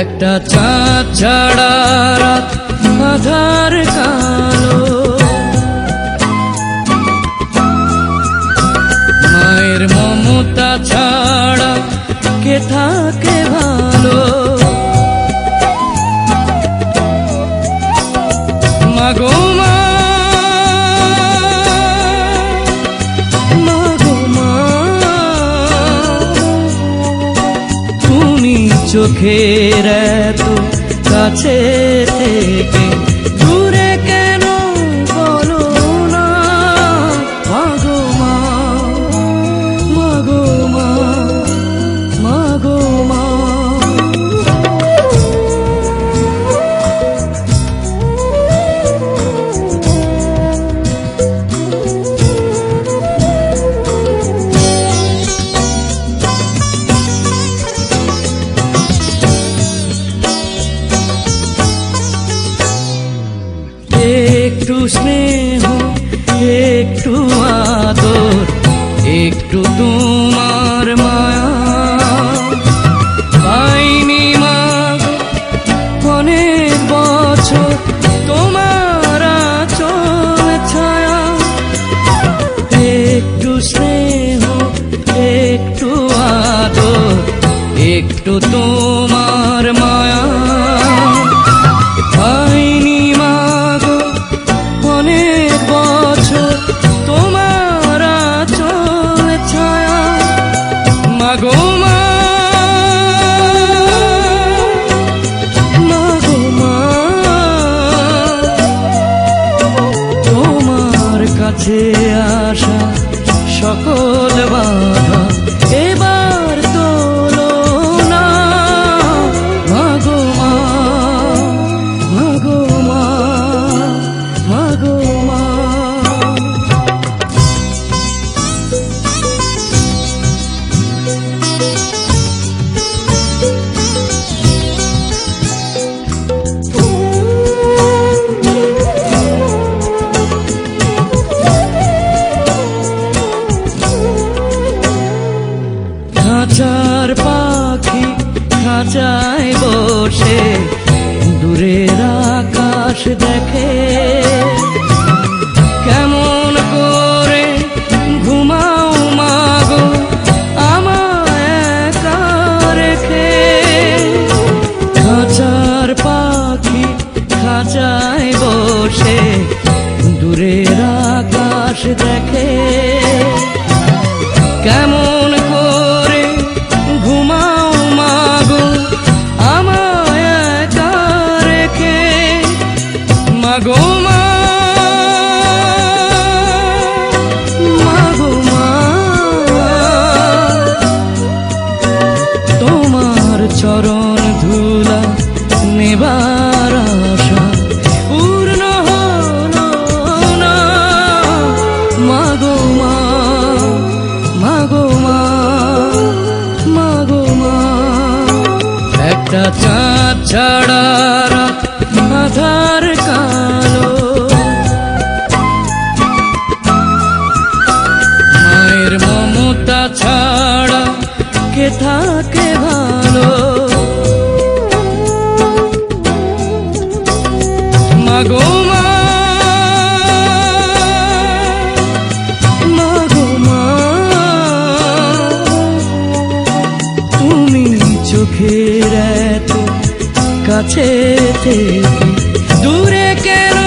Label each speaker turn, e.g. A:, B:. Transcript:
A: একটা চাঁদ ছাড়া আধার কালো। মায়ের মমতা ছাড়া কে থাকে ভালো? মাগো চোখের এত কাছে থেকে স্নেহ একটু আদর, একটু তোমার মায়া। পাইনি মা অনেক বছর তোমার চল ছায়া। একটু স্নেহ, একটু আদর, একটু তোমার কাছে আসা সকল বাধা। এবার খাঁচার পাখি খাঁচায় বসে দূরের আকাশ দেখে। কেমন করে ঘুমাও মাগো, আমায় রেখে। খাঁচার পাখি খাঁচায় বসে দূরের আকাশ দেখে। ছাড়া রাত আধার কালো। মায়ের মমতা ছাড়া কে থাকে ভালো? মাগো কাছে থেকে। দূরে কেন